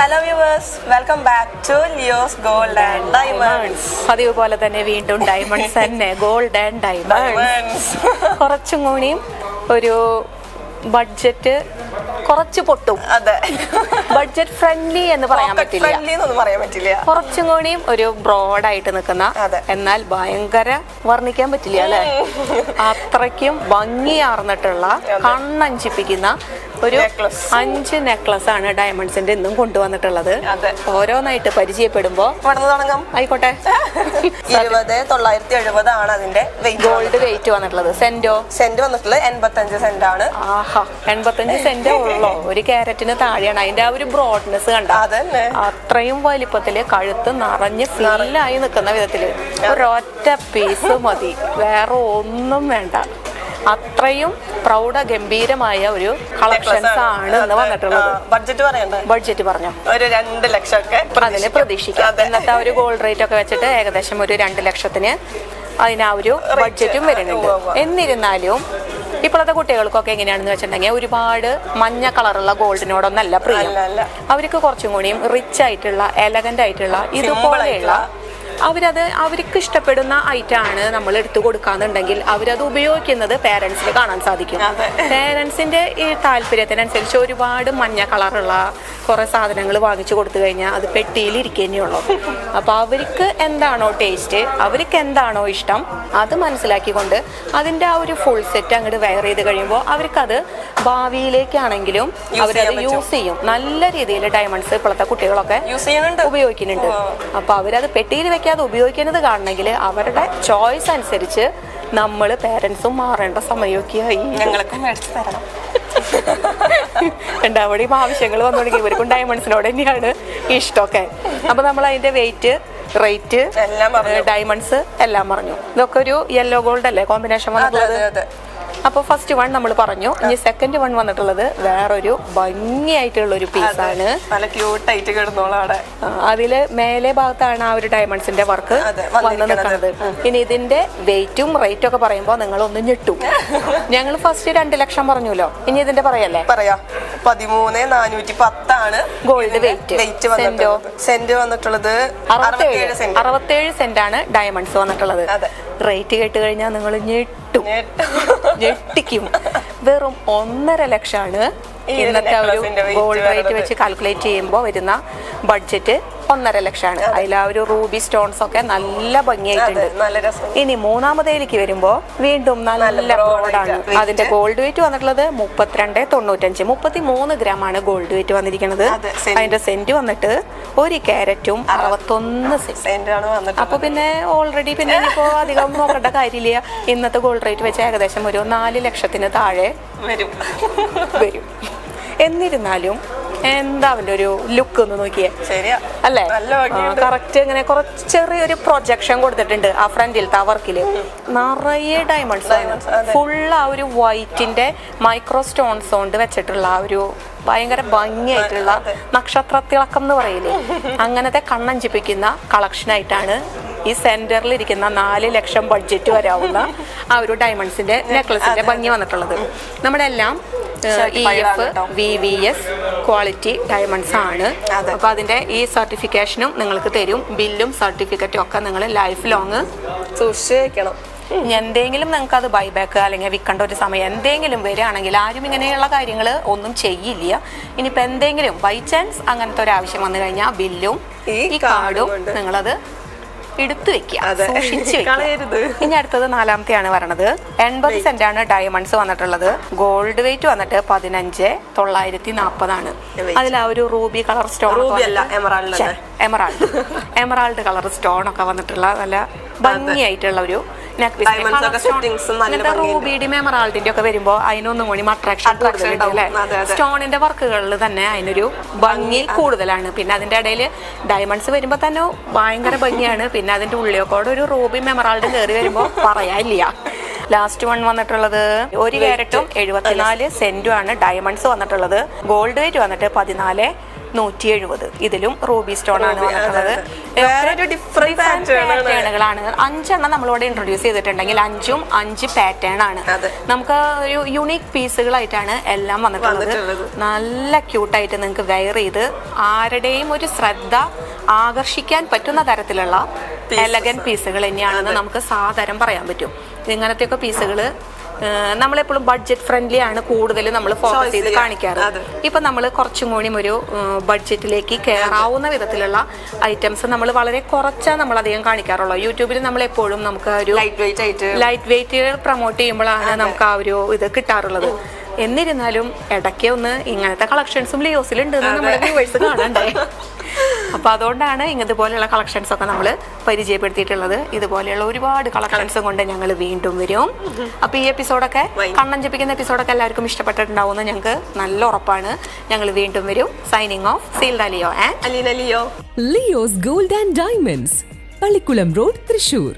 Hello viewers welcome back to Leo's gold and diamonds പതിവ് പോലെ തന്നെ വീണ്ടും ഡയമണ്ട്സ് തന്നെ. ഗോൾഡ് ആൻഡ് ഡയമണ്ട്സ് കുറച്ചും കൂടിയും ഒരു ബഡ്ജറ്റ് കുറച്ച് പൊട്ടും. അതെ. ബഡ്ജറ്റ് ഫ്രണ്ട്ലി എന്ന് പറയാൻ പറ്റില്ല. കുറച്ചും കൂടിയും ഒരു ബ്രോഡ് ആയിട്ട് നിൽക്കുന്ന. എന്നാൽ ഭയങ്കര വർണിക്കാൻ പറ്റില്ല അല്ലെ? അത്രയ്ക്കും ഭംഗിയാർന്നിട്ടുള്ള കണ്ണഞ്ചിപ്പിക്കുന്ന ഒരു അഞ്ച് നെക്ലസ് ആണ് ഡയമണ്ട്സിന്റെ ഇന്നും കൊണ്ടുവന്നിട്ടുള്ളത്. ഓരോന്നായിട്ട് പരിചയപ്പെടുമ്പോ ഇവിടെ നിന്ന് തുടങ്ങാം. ആയിക്കോട്ടെ. ഇരുപത് തൊള്ളായിരത്തി എഴുപത് ആണ് അതിന്റെ ഗോൾഡ് വെയിറ്റ് വന്നിട്ടുള്ളത്. സെന്റോ സെന്റ് വന്നിട്ടുള്ളത് എൺപത്തഞ്ച് സെന്റ് ആണ്. ആഹാ എൺപത്തഞ്ച് സെന്റ് ഉള്ളോ? ഒരു ക്യാരറ്റിന് താഴെയാണ്. അതിന്റെ ആ ഒരു ബ്രോഡ്നെസ് കണ്ട? അതന്നെ. അത്രയും വലിപ്പത്തിൽ കഴുത്ത് നിറഞ്ഞ് ഫില്ലായി നിൽക്കുന്ന വിധത്തിൽ. ഒരൊറ്റ പീസ് മതി. വേറെ ഒന്നും വേണ്ട. അത്രയും പ്രൗഢ ഗംഭീരമായ ഒരു കളക്ഷൻസ് ആണ്. എന്ന് വന്നിട്ടുള്ളത്. ബഡ്ജറ്റ് പറയണ്ടേ? ബഡ്ജറ്റ് പറഞ്ഞു? ഒരു രണ്ട് ലക്ഷം ഒക്കെ അതിന് പ്രതീക്ഷിക്കാം. ഇന്നത്തെ ഒരു ഗോൾഡ് റേറ്റ് ഒക്കെ വെച്ചിട്ട് ഏകദേശം ഒരു രണ്ട് ലക്ഷത്തിന് അതിന് ആ ഒരു ബഡ്ജറ്റും വരുന്നുണ്ട്. എന്നിരുന്നാലും ഇപ്പോഴത്തെ കുട്ടികൾക്കൊക്കെ എങ്ങനെയാണെന്ന് വെച്ചിട്ടുണ്ടെങ്കിൽ ഒരുപാട് മഞ്ഞ കളറുള്ള ഗോൾഡിനോടൊന്നല്ല പ്രിയം. അവർക്ക് കുറച്ചും കൂടിയും റിച്ച് ആയിട്ടുള്ള എലഗന്റ് ആയിട്ടുള്ള ഇതുപോലെയുള്ള അവരത് അവർക്ക് ഇഷ്ടപ്പെടുന്ന ഐറ്റമാണ് നമ്മൾ എടുത്തു കൊടുക്കാന്നുണ്ടെങ്കിൽ അവരത് ഉപയോഗിക്കുന്നത് പേരൻസിന് കാണാൻ സാധിക്കും. പേരൻസിന്റെ ഈ താല്പര്യത്തിനനുസരിച്ച് ഒരുപാട് മഞ്ഞ കളറുള്ള കുറെ സാധനങ്ങൾ വാങ്ങിച്ചു കൊടുത്തു കഴിഞ്ഞാൽ അത് പെട്ടിയിൽ ഇരിക്കുന്നേയുള്ളൂ അപ്പോൾ അവർക്ക് എന്താണോ ടേസ്റ്റ് അവർക്ക് എന്താണോ ഇഷ്ടം അത് മനസ്സിലാക്കിക്കൊണ്ട് അതിന്റെ ആ ഒരു ഫുൾ സെറ്റ് അങ്ങോട്ട് വെയർ ചെയ്ത് കഴിയുമ്പോൾ അവർക്കത് ഭാവിയിലേക്കാണെങ്കിലും അവരത് യൂസ് ചെയ്യും. നല്ല രീതിയിൽ ഡയമണ്ട്സ് ഇപ്പോഴത്തെ കുട്ടികളൊക്കെ യൂസ് ചെയ്യുന്നുണ്ട്. ഉപയോഗിക്കുന്നുണ്ട്. അപ്പൊ അവരത് പെട്ടിയിൽ വെക്കാതെ ഉപയോഗിക്കുന്നത് കാണണമെങ്കിൽ അവരുടെ ചോയ്സ് അനുസരിച്ച് നമ്മൾ പേരൻസും മാറേണ്ട സമയമൊക്കെയായി ഞങ്ങൾക്ക് മേടിച്ച് തരണം. രണ്ടാമടെയും ആവശ്യങ്ങൾ വന്നു തുടങ്ങി. ഇവർക്കും ഡയമണ്ട്സിനോട് തന്നെയാണ് ഇഷ്ടമൊക്കെ. അപ്പൊ നമ്മൾ അതിന്റെ വെയിറ്റ് റേറ്റ്. ഡയമണ്ട്സ് എല്ലാം പറഞ്ഞു. ഇതൊക്കെ ഒരു യെല്ലോ ഗോൾഡ് അല്ലേ? കോമ്പിനേഷൻ വന്നത് വന്നിട്ടുള്ളത് അപ്പോൾ ഫസ്റ്റ് വൺ നമ്മൾ പറഞ്ഞു. ഇനി സെക്കൻഡ് വൺ വന്നിട്ടുള്ളത് വേറൊരു ഭംഗിയായിട്ടുള്ള ഒരു പീസ് ആണ്. നല്ല ക്യൂട്ടായിട്ട് കിടന്നോളാം അവിടെ. അതിൽ മേലെ ഭാഗത്താണ് ആ ഒരു ഡയമണ്ട്സിന്റെ വർക്ക് വന്നു നിൽക്കുന്നത്. ഇനി ഇതിന്റെ വെയിറ്റും റേറ്റും ഒക്കെ പറയുമ്പോൾ നിങ്ങൾ ഒന്ന് ഞെട്ടും. ഞങ്ങൾ ഫസ്റ്റ് രണ്ട് ലക്ഷം പറഞ്ഞല്ലോ. ഇനി ഇതിന്റെ പറയല്ലേ? പറയാ. പതിമൂന്ന് നാനൂറ്റി പത്താണ് gold weight wait Cent saint വന്നിട്ടുള്ളത്. അറുപത്തേഴ്. സെന്റ് അറുപത്തേഴ് സെന്റ് ആണ് ഡയമണ്ട്സ് വന്നിട്ടുള്ളത്. റേറ്റ് കേട്ട് കഴിഞ്ഞാൽ നിങ്ങൾ ഞെട്ടും. ഞെട്ടും. ഞെട്ടിക്കും. വെറും ഒന്നര ലക്ഷമാണ് ഇന്നത്തെ ഒരു ഗോൾഡ് റേറ്റ് വെച്ച് കാൽക്കുലേറ്റ് ചെയ്യുമ്പോൾ വരുന്ന ബഡ്ജറ്റ് ഒന്നര ലക്ഷമാണ്. അതിൽ ആ ഒരു റൂബി സ്റ്റോൺസ് ഒക്കെ നല്ല ഭംഗിയായിട്ടുണ്ട്. ഇനി മൂന്നാമതേലേക്ക് വരുമ്പോ വീണ്ടും നല്ല ബ്രോഡാണ് അതിന്റെ ഗോൾഡ് വെയിറ്റ് വന്നിട്ടുള്ളത് മുപ്പത്തിരണ്ട് തൊണ്ണൂറ്റഞ്ച്. മുപ്പത്തി മൂന്ന് ഗ്രാം ആണ് ഗോൾഡ് വെയിറ്റ് വന്നിരിക്കുന്നത് അതിന്റെ സെന്റ് വന്നിട്ട് ഒരു ക്യാരറ്റും അറുപത്തൊന്ന് സെന്റ് അപ്പൊ പിന്നെ ഓൾറെഡി പിന്നെ ഇപ്പോ അധികം നോക്കേണ്ട കാര്യമില്ല. ഇന്നത്തെ ഗോൾഡ് റേറ്റ് വെച്ച് ഏകദേശം ഒരു നാല് ലക്ഷത്തിന് താഴെ വരും. വരും. എന്നിരുന്നാലും എന്താ അവന്റെ ഒരു ലുക്ക് ഒന്ന് നോക്കിയേ? ശരിയാ. അല്ലേ. കറക്റ്റ് ഇങ്ങനെ കുറച്ച് ചെറിയൊരു പ്രൊജക്ഷൻ കൊടുത്തിട്ടുണ്ട് ആ ഫ്രണ്ടിൽ ആ വർക്കിൽ നിറയെ ഡയമണ്ട്സ് ഫുൾ ആ ഒരു വൈറ്റിന്റെ മൈക്രോ സ്റ്റോൺസ് കൊണ്ട് വെച്ചിട്ടുള്ള ആ ഒരു ഭയങ്കര ഭംഗിയായിട്ടുള്ള. നക്ഷത്ര തിളക്കം എന്ന് പറയില്ലേ? അങ്ങനത്തെ കണ്ണഞ്ചിപ്പിക്കുന്ന കളക്ഷൻ ആയിട്ടാണ് ഈ സെന്ററിൽ ഇരിക്കുന്ന നാല് ലക്ഷം ബഡ്ജറ്റ് വരാവുന്ന ആ ഒരു ഡയമണ്ട്സിന്റെ നെക്ലസിന്റെ ഭംഗി വന്നിട്ടുള്ളത്. നമ്മുടെ എല്ലാം E F V V S quality diamonds ആണ്. അപ്പോൾ അപ്പൊ അതിന്റെ ഈ സർട്ടിഫിക്കേഷനും നിങ്ങൾക്ക് തരും. ബില്ലും സർട്ടിഫിക്കറ്റും ഒക്കെ നിങ്ങൾ ലൈഫ് ലോങ് സൂക്ഷിച്ച് വെക്കണം എന്തെങ്കിലും നിങ്ങൾക്ക് അത് ബൈബാക്ക് അല്ലെങ്കിൽ വിൽക്കേണ്ട ഒരു സമയം എന്തെങ്കിലും വരികയാണെങ്കിൽ ആരും ഇങ്ങനെയുള്ള കാര്യങ്ങൾ ഒന്നും ചെയ്യില്ല. ഇനിയിപ്പോൾ എന്തെങ്കിലും ബൈ ചാൻസ് അങ്ങനത്തെ ഒരു ആവശ്യം വന്നു കഴിഞ്ഞാൽ ബില്ലും ഈ കാർഡും നിങ്ങളത് എടുത്തു വെക്കുക. അതെ. സൂക്ഷിച്ച് വെക്കുക. ഇനി അടുത്തത് നാലാമത്തെയാണ് വരണത്. എൺപത് സെന്റ് ആണ് ഡയമണ്ട്സ് വന്നിട്ടുള്ളത്. ഗോൾഡ് വെയിറ്റ് വന്നിട്ട് പതിനഞ്ച് തൊള്ളായിരത്തി നാൽപ്പതാണ് Weight. അതിൽ ആ ഒരു ruby colour stone emerald emerald. Colour stone ഒക്കെ വന്നിട്ടുള്ള നല്ല ഭംഗിയായിട്ടുള്ള ഒരു ഒക്കെ. റൂബിയുടെയും എമറാൾഡിന്റെ വരുമ്പോൾ അതിനൊന്നും കൂടി അട്രാക്ഷൻ. സ്റ്റോണിന്റെ വർക്കുകളിൽ തന്നെ അതിനൊരു ഭംഗി കൂടുതലാണ്. പിന്നെ അതിന്റെ ഇടയിൽ ഡയമണ്ട്സ് വരുമ്പോൾ തന്നെ ഭയങ്കര ഭംഗിയാണ്. പിന്നെ അതിന്റെ ഉള്ളിയൊക്കെ ഒരു റൂബി മെമറാൾഡ് കയറി വരുമ്പോൾ പറയാനില്ല ലാസ്റ്റ് വൺ വന്നിട്ടുള്ളത് ഒരു ക്യാരറ്റും എഴുപത്തിനാല് സെന്റും ആണ് ഡയമണ്ട്സ് വന്നിട്ടുള്ളത്. ഗോൾഡ് വെയിറ്റ് വന്നിട്ട് പതിനാല് നൂറ്റി എഴുപത് ഇതിലും റൂബി സ്റ്റോൺ ആണ്. പാറ്റേണുകളാണ് അഞ്ചെണ്ണം നമ്മളിവിടെ ഇൻട്രൊഡ്യൂസ് ചെയ്തിട്ടുണ്ടെങ്കിൽ അഞ്ചും അഞ്ച് പാറ്റേൺ ആണ്. നമുക്ക് ഒരു യുണീക് പീസുകളായിട്ടാണ് എല്ലാം വന്നിട്ടുള്ളത്. നല്ല ക്യൂട്ടായിട്ട് നിങ്ങൾക്ക് വെയർ ചെയ്ത് ആരുടെയും ഒരു ശ്രദ്ധ ആകർഷിക്കാൻ പറ്റുന്ന തരത്തിലുള്ള. എലഗൻ പീസുകൾ തന്നെയാണെന്ന് നമുക്ക് സാധാരണ പറയാൻ പറ്റും. ഇങ്ങനത്തെയൊക്കെ പീസുകൾ നമ്മളെപ്പോഴും ബഡ്ജറ്റ് ഫ്രണ്ട്ലി ആണ് കൂടുതൽ നമ്മൾ ഫോക്കസ് ചെയ്ത് കാണിക്കാറ്. ഇപ്പൊ നമ്മൾ കുറച്ചും കൂടി ഒരു ബഡ്ജറ്റിലേക്ക് കയറാവുന്ന വിധത്തിലുള്ള ഐറ്റംസ് നമ്മൾ വളരെ കുറച്ചാ നമ്മൾ അധികം കാണിക്കാറുള്ളൂ. യൂട്യൂബിൽ നമ്മൾ എപ്പോഴും നമുക്ക് ഒരു ലൈറ്റ് വെയിറ്റ് ആയിട്ട്. ലൈറ്റ് വെയിറ്റ് പ്രൊമോട്ട് ചെയ്യുമ്പോഴാണ് നമുക്ക് ആ ഒരു ഇത് കിട്ടാറുള്ളത്. എന്നിരുന്നാലും ഇടയ്ക്ക് ഒന്ന് ഇങ്ങനത്തെ കളക്ഷൻസും ലിയോസിലുണ്ട് നമ്മുടെ വ്യൂവേഴ്സ് കാണണ്ടേ? അപ്പൊ അതുകൊണ്ടാണ് ഇതുപോലെയുള്ള കളക്ഷൻസ് ഒക്കെ നമ്മൾ പരിചയപ്പെടുത്തിയിട്ടുള്ളത്. ഇതുപോലെയുള്ള ഒരുപാട് കളക്ഷൻസും കൊണ്ട് ഞങ്ങൾ വീണ്ടും വരും. അപ്പോൾ ഈ എപ്പിസോഡൊക്കെ കണ്ണം ജപിക്കുന്ന എപ്പിസോഡൊക്കെ എല്ലാവർക്കും ഇഷ്ടപ്പെട്ടിട്ടുണ്ടാവുമെന്ന് ഞങ്ങൾക്ക് നല്ല ഉറപ്പാണ്. ഞങ്ങൾ വീണ്ടും വരും. Signing off seal Leo and Aleena Leo Leo's gold and diamonds Pallikkulam road Thrissur.